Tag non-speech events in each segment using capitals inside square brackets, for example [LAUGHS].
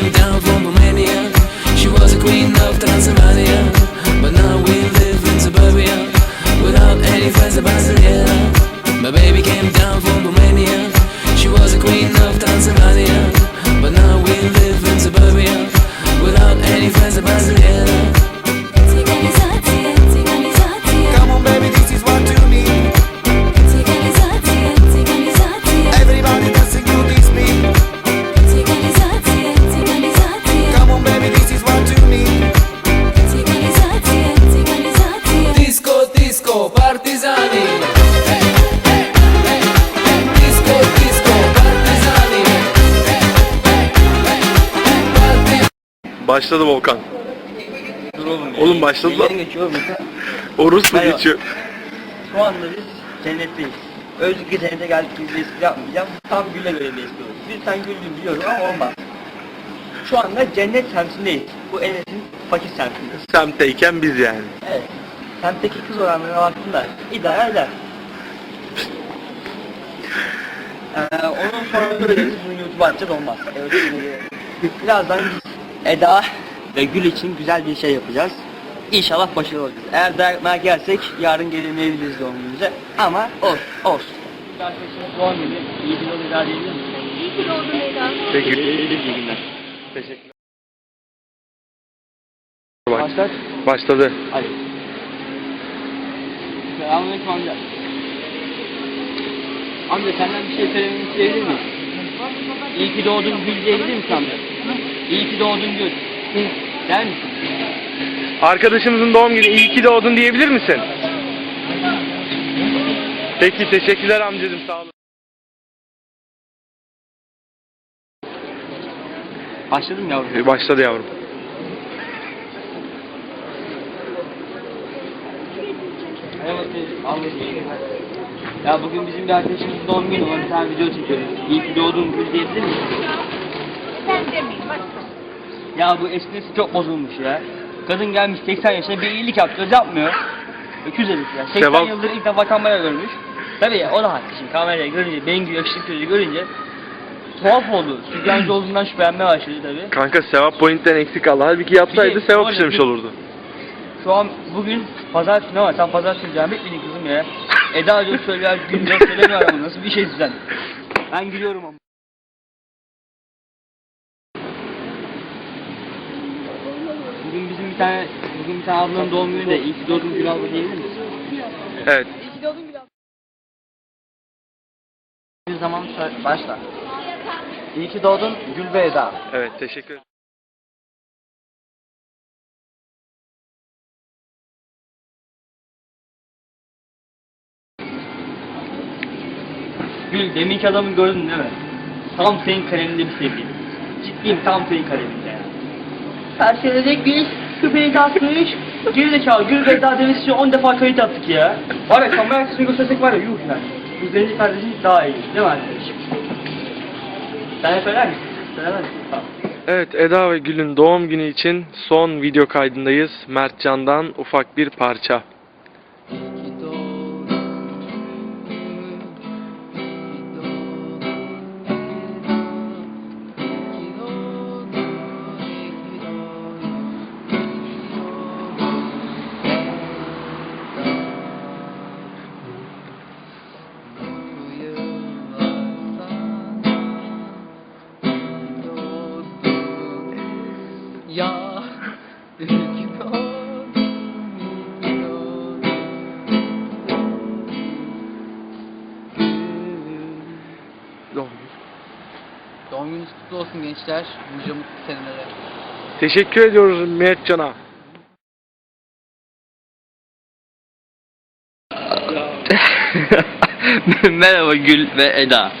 damn done. Başladı Volkan. Dur oğlum. Oğlum başladı lan. Geçiyor oğlum. Orus mu Merhaba. geçiyor? Şu anda biz cennetteyiz. Özgür cennete geldik biz bir espri yapmayacağım. Tam güle göre bir espri olur. Bir sen güldün biliyorum ama olmaz. Şu anda cennet semtindeyiz. Bu Enes'in fakir semtindeyiz. Semtteyken biz yani. Evet. Semtteki kız oranlarına baktığında idare eder. [LAUGHS] Ee, onun sonra söyleriz bunu YouTube'a atacağız olmaz. Evet, şimdi birazdan biz Eda ve Gül için güzel bir şey yapacağız. İnşallah başarılı olacağız. Eğer dayanmaya gelsek yarın gelemeyebiliriz doğum günümüze. Ama olsun, olsun. Arkadaşımız doğum günü. İyi bir yol idare edebilir misin? İyi ki doğdun Eda. Peki. İyi günler. Teşekkürler. Başlar. Başladı. Hadi. Selamünaleyküm amca. Amca senden bir şey söylememi isteyebilir miyim? İyi ki doğdun Gül diyebilir misin amca? İyi ki doğdun Gül. Der misin? Arkadaşımızın doğum günü iyi ki doğdun diyebilir misin? Peki teşekkürler amcacığım sağ olun. Başladım yavrum. Ee, Başladı yavrum. Evet, anladım. Ya bugün bizim bir arkadaşımızın doğum günü var. Bir tane video çekiyoruz. İyi ki doğdun Gül diyebilir misin? Sen demeyin başka. Ya bu esprisi çok bozulmuş ya. Kadın gelmiş 80 yaşına bir iyilik yapacağız yapmıyor. Öküz herif ya. 80 Sevap- yıldır ilk defa kamera görmüş. Tabii o da haklı şimdi kamerayı görünce, Bengü yakışıklı çocuğu görünce tuhaf oldu. Sütyancı [CLEARS THROAT] olduğundan şüphelenmeye başladı tabii. Kanka sevap pointten eksik aldı. Halbuki yapsaydı Bir de sevap işlemiş olurdu. Şu an bugün pazar günü ama sen pazar günü cami etmedin kızım ya. Eda diyor söylüyor, gün diyor söylemiyor ama nasıl bir şey sen. Ben gülüyorum ama. Bugün bizim bir tane, bugün bir tane ablanın doğum günü de iyi ki doğdun Gül abla diyebilir misin? Evet. Bir zaman söyle- başla. İyi ki doğdun Gül ve Eda. Evet teşekkür ederim. Gül deminki adamı gördün değil mi? Tam senin kaleminde bir sevgili. Ciddiyim tam senin kaleminde ya. Her şeyde bir şu beni atmış. Geri zekalı Gül demesi için 10 defa kayıt attık ya. Var ya kamera arkasını göstersek var ya yuh yani. Bu zenci kardeşin daha iyi değil mi arkadaşım? Sen misin? Söylemez misin? Tamam. Evet Eda ve Gül'ün doğum günü için son video kaydındayız. Mertcan'dan ufak bir parça. Ya Doğum Doğum gününüz kutlu olsun gençler. Nice mutlu senelere. Teşekkür ediyoruz Mertcan'a. [LAUGHS] Merhaba Gül ve Eda.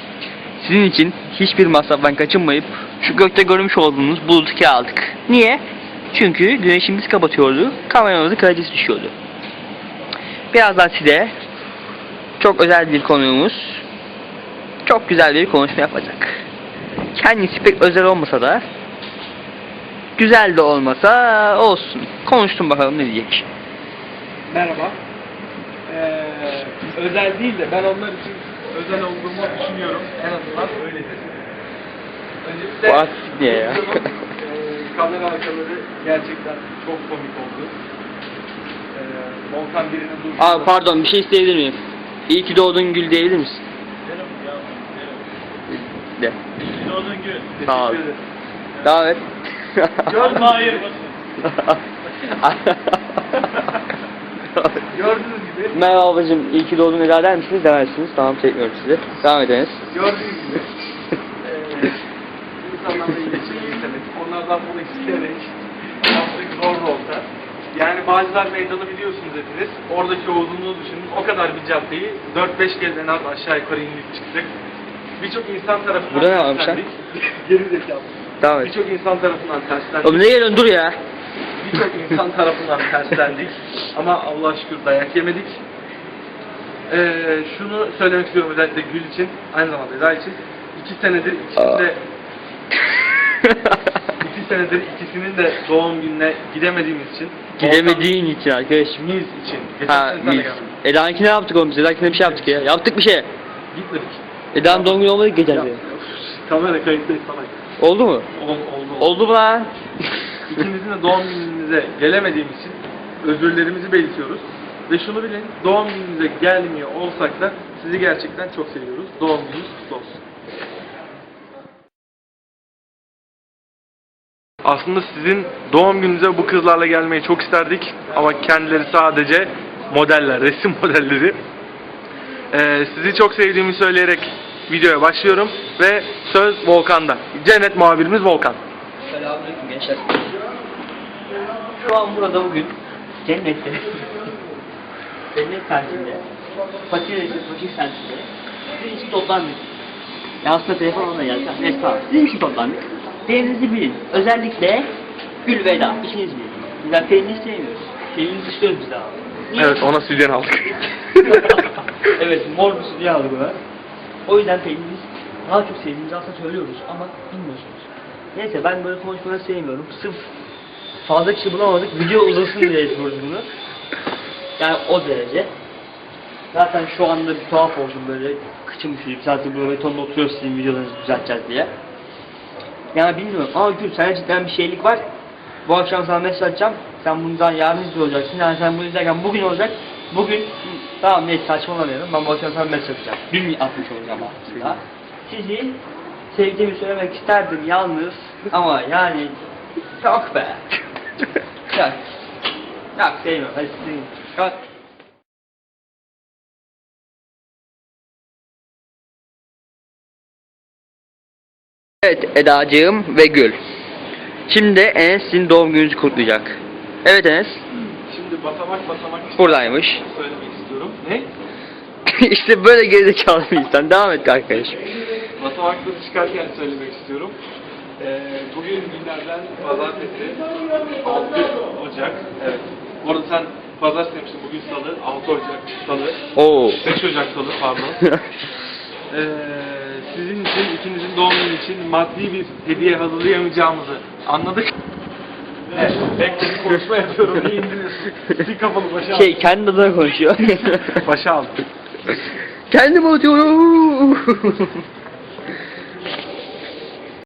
Sizin için hiçbir masraftan kaçınmayıp şu gökte görmüş olduğunuz bulutu aldık. Niye? Çünkü güneşimiz kapatıyordu, kameramızın kalitesi düşüyordu. Birazdan size çok özel bir konuğumuz çok güzel bir konuşma yapacak. Kendisi pek özel olmasa da güzel de olmasa olsun. Konuştum bakalım ne diyecek. Merhaba. Ee, özel değil de ben onlar için özel olduğumu düşünüyorum. En azından öyledir. Öncelikle Bu artistik niye ya? [LAUGHS] e, kamera arkaları gerçekten çok komik oldu. Ee, Volkan birini durdu. Abi pardon bir şey isteyebilir miyim? İyi ki doğdun Gül diyebilir misin? Benim Öncelikle. Doğdun gün. Sağ ol. [LAUGHS] Devam et. Gördün mü? Hayır. [LAUGHS] Gördüğünüz gibi, Merhaba babacım, iyi ki doğdun Eda der misiniz? Demezsiniz. Tamam çekmiyorum sizi. Devam ediniz. gördüğünüz gibi isteyerek yaptık zor da olsa. Yani Bağcılar Meydanı biliyorsunuz hepiniz. Oradaki uzunluğu düşünün. O kadar bir caddeyi 4-5 kez en az aşağı yukarı indik çıktık. Birçok insan tarafından Burada ne varmış lan? Geri zekalı. Et. Birçok insan tarafından terslendik. Oğlum ne geliyorsun dur ya. Birçok insan tarafından terslendik ama Allah'a şükür dayak yemedik. Ee, şunu söylemek istiyorum özellikle Gül için, aynı zamanda Eda için. İki senedir ikisinin de, iki [LAUGHS] senedir ikisinin de doğum gününe gidemediğimiz için. Gidemediğin için arkadaşım. Miz için. Geçen Ha, sene sana biz. geldim. Eda'nkine ne yaptık oğlum? biz? Eda'nkine bir şey yaptık ya. Yaptık bir şey. Gitmedik. Eda'nın doğum günü olmadı ki geçen Ya, sene. kamera kayıttayız sana. Oldu mu? Ol, oldu. Oldu mu lan? [LAUGHS] İkimizin de doğum gününüze gelemediğimiz için özürlerimizi belirtiyoruz. Ve şunu bilin, doğum gününüze gelmiyor olsak da sizi gerçekten çok seviyoruz. Doğum gününüz kutlu olsun. Aslında sizin doğum gününüze bu kızlarla gelmeyi çok isterdik ama kendileri sadece modeller, [LAUGHS] resim modelleri. Ee, sizi çok sevdiğimi söyleyerek videoya başlıyorum ve söz Volkan'da. Cennet muhabirimiz Volkan. Selamünaleyküm gençler. Şu an burada bugün cennette [LAUGHS] cennet kentinde fakir fakir kentinde sizin için toplandık. Ya aslında telefon ona geldi. Neyse. Sizin için toplandık. Değerinizi bilin. Özellikle Gül ve Eda. İkiniz bilin. Bizler Pelin'i sevmiyoruz. Pelin'i dışlıyoruz biz abi. Niye? Evet ona stüdyen aldık. [LAUGHS] evet mor bir stüdyo aldık ona. O yüzden Pelin'i biz daha çok sevdiğimizi aslında söylüyoruz ama bilmiyorsunuz. Neyse ben böyle konuşmayı sevmiyorum. Sırf fazla kişi bulamadık. Video uzasın diye yapıyoruz bunu. Yani o derece. Zaten şu anda bir tuhaf oldum böyle kıçım üşüyüp zaten böyle betonda oturuyoruz sizin videolarınızı düzelteceğiz diye. Yani bilmiyorum ama Gül sana cidden bir şeylik var. Bu akşam sana mesaj atacağım. Sen bundan yarın izliyor olacaksın. Yani sen bunu izlerken bugün olacak. Bugün tamam neyse saçmalamayalım. Ben bu akşam sana mesaj atacağım. Dün atmış olacağım aslında. Sizi sevdiğimi söylemek isterdim yalnız ama yani yok be. [LAUGHS] Yok. Yok sevmiyorum. Hadi sizin. Yok. Evet Eda'cığım ve Gül. Şimdi Enes sizin doğum gününüzü kutlayacak. Evet Enes. Şimdi basamak basamak Buradaymış. söylemek istiyorum. Ne? [LAUGHS] işte böyle gerizekalı bir insan. Devam et arkadaşım. Basamakları çıkarken söylemek istiyorum. Ee, bugün günlerden pazartesi 6 Ocak. Evet. Bu arada sen pazartesi demiştin. Bugün salı 6 Ocak salı. Oo. 5 Ocak salı pardon. [LAUGHS] Ee, sizin için, ikinizin doğum günü için maddi bir hediye hazırlayamayacağımızı anladık. Evet, bekle bir konuşma yapıyorum. İyi indiriyorsun. Başa al. şey kendi adına konuşuyor. Başa al. Kendim atıyorum.